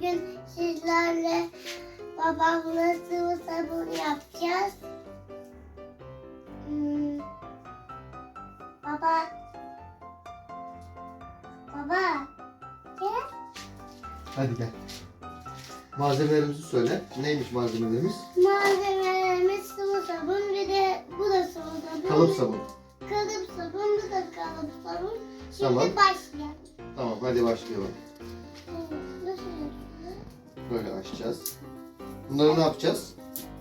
bugün sizlerle babamla sıvı sabun yapacağız. Hmm. Baba. Baba. Gel. Hadi gel. Malzemelerimizi söyle. Neymiş malzemelerimiz? Malzemelerimiz sıvı sabun bir de bu da sıvı sabun. Kalıp sabun. Kalıp sabun bu da kalıp sabun. Şimdi Tamam. başlayalım. Tamam hadi başlayalım. Böyle açacağız. Bunları ne yapacağız?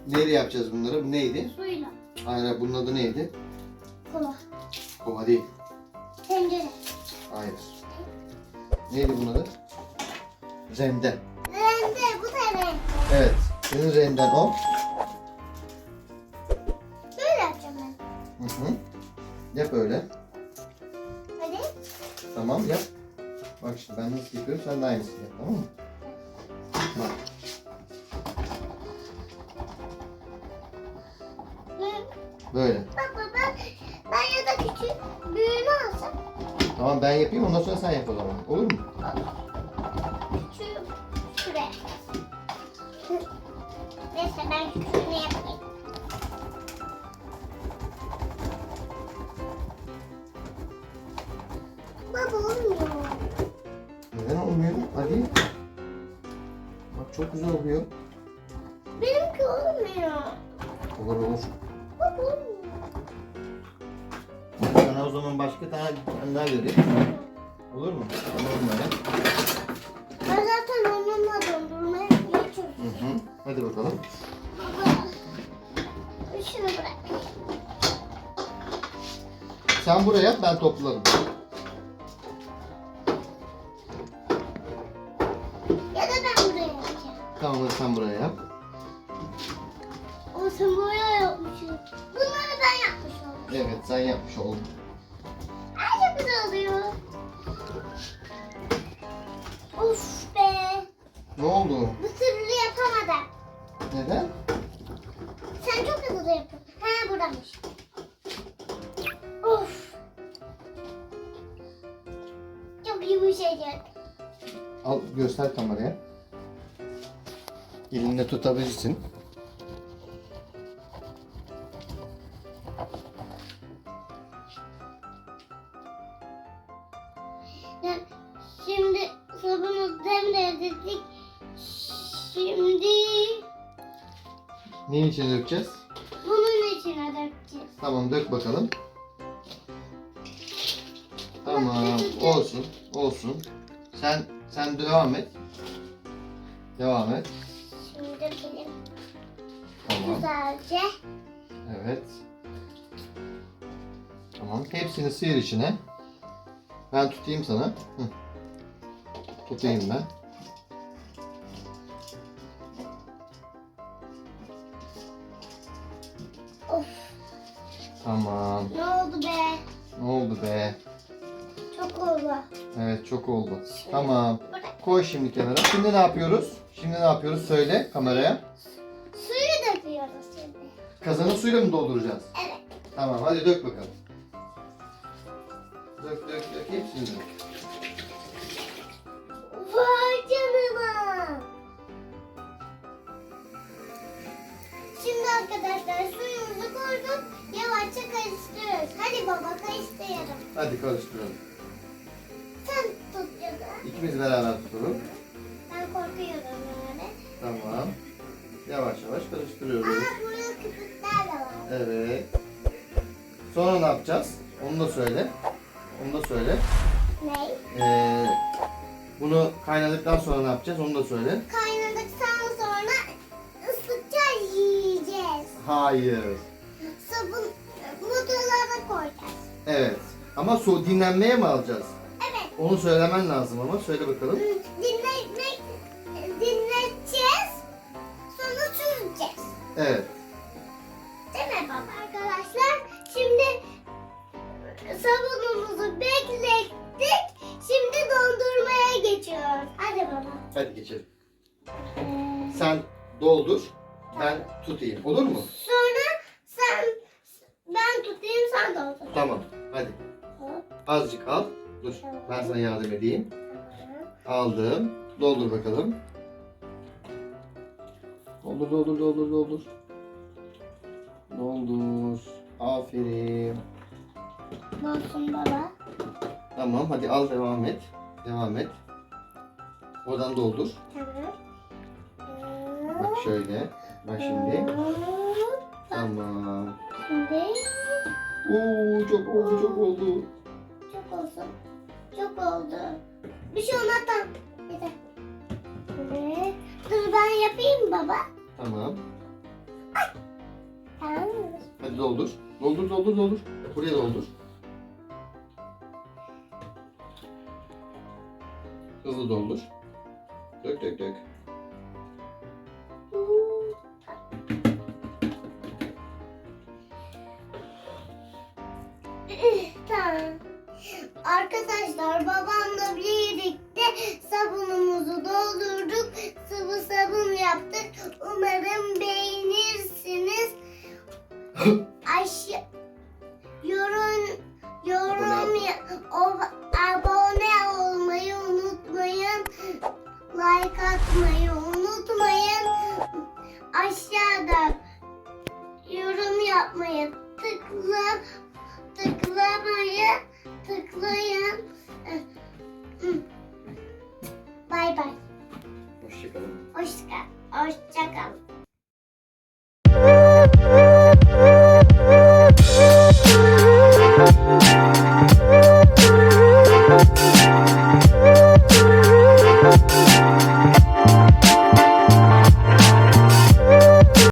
Neyle yapacağız bunları? Bu neydi? Suyla. Hayır bunun adı neydi? Kola. Kova değil. Tencere. Hayır. Neydi bunun adı? Renden. Rende bu da rende. Evet. Senin renden o. Böyle yapacağım ben. Hı hı. Yap öyle. Hadi. Tamam yap. Bak şimdi ben nasıl yapıyorum sen de aynısını yap tamam mı? Böyle. Baba ben, ben ya da küçük büyüğünü alsam. Tamam ben yapayım ondan sonra sen yap o zaman. Olur mu? Şuraya. Hı. Neyse ben küçüğünü yapayım. Baba olmuyor. Neden olmuyor? Hadi. Bak çok güzel oluyor. Benimki olmuyor. Olur olur. Baba olmuyor. Sana o zaman başka tane bir tane daha vereyim. Olur mu? Olur mu öyle? Ben zaten onunla dondurmaya geçiyorum. Hı hı. Hadi bakalım. Baba. Şunu bırak. Sen buraya yap ben toplarım. Tamam hadi sen buraya yap. O sen buraya yapmışsın. Bunları ben yapmış oldum. Evet sen yapmış oldun. Ay çok güzel oluyor. Of be. Ne oldu? Bu türlü yapamadım. Neden? Sen çok hızlı yapıyorsun. Ha buramış. Of. Çok yumuşacık. Al göster kameraya. Elinde tutabilirsin. Şimdi sabunu demledik. Şimdi Neyin içine dökeceğiz? bunun içine dökeceğiz. Tamam dök bakalım. Tamam olsun olsun. Sen sen devam et. Devam et. Tamam. güzelce. Evet. Tamam. Hepsini sıyır içine. Ben tutayım sana. Hı. Tutayım ben. Of Tamam. ne oldu be? Ne oldu be? Çok oldu. Evet çok oldu. Tamam. Bırak. Koy şimdi kenara. Şimdi ne yapıyoruz? Şimdi ne yapıyoruz? Söyle kameraya. Döküyoruz şimdi. Kazanı suyla mı dolduracağız? Evet. Tamam hadi dök bakalım. Dök dök dök hepsini dök. Vay canına. Şimdi arkadaşlar suyumuzu koyduk. Yavaşça karıştırıyoruz. Hadi baba karıştıralım. Hadi karıştıralım. Sen tut da. İkimiz beraber tutalım. Karıştırıyoruz. Aa burada köpükler de var. Evet. Sonra ne yapacağız? Onu da söyle. Onu da söyle. Ne? Ee, bunu kaynadıktan sonra ne yapacağız? Onu da söyle. Kaynadıktan sonra ıslıkça yiyeceğiz. Hayır. Sabun noodle'lara koyacağız. Evet. Ama su dinlenmeye mi alacağız? Evet. Onu söylemen lazım ama söyle bakalım. Dinlemek, Evet. Değil mi baba arkadaşlar? Şimdi sabunumuzu beklettik. Şimdi dondurmaya geçiyoruz. Hadi baba. Hadi geçelim. Ee, Sen doldur. Ben tutayım. Olur mu? sonra sen ben tutayım sen doldur. Tamam. Hadi. Hop, Azıcık al. Dur. Ben sana yardım edeyim. Aldım. Doldur bakalım. Doldur doldur doldur doldur. Doldur. Aferin. Olsun baba. Tamam hadi al devam et. Devam et. Oradan doldur. Tamam. Bak şöyle. Bak şimdi. Tamam. Şimdi Oo çok oldu çok oldu. çok olsun. Çok oldu. Bir şey olmaz tamam. Yeter. Ben yapayım baba. Tamam. Tamam mı? Hadi doldur. Doldur doldur doldur. Buraya doldur. Hızlı doldur. Dök dök dök. Tamam. Arkadaşlar babamla birlikte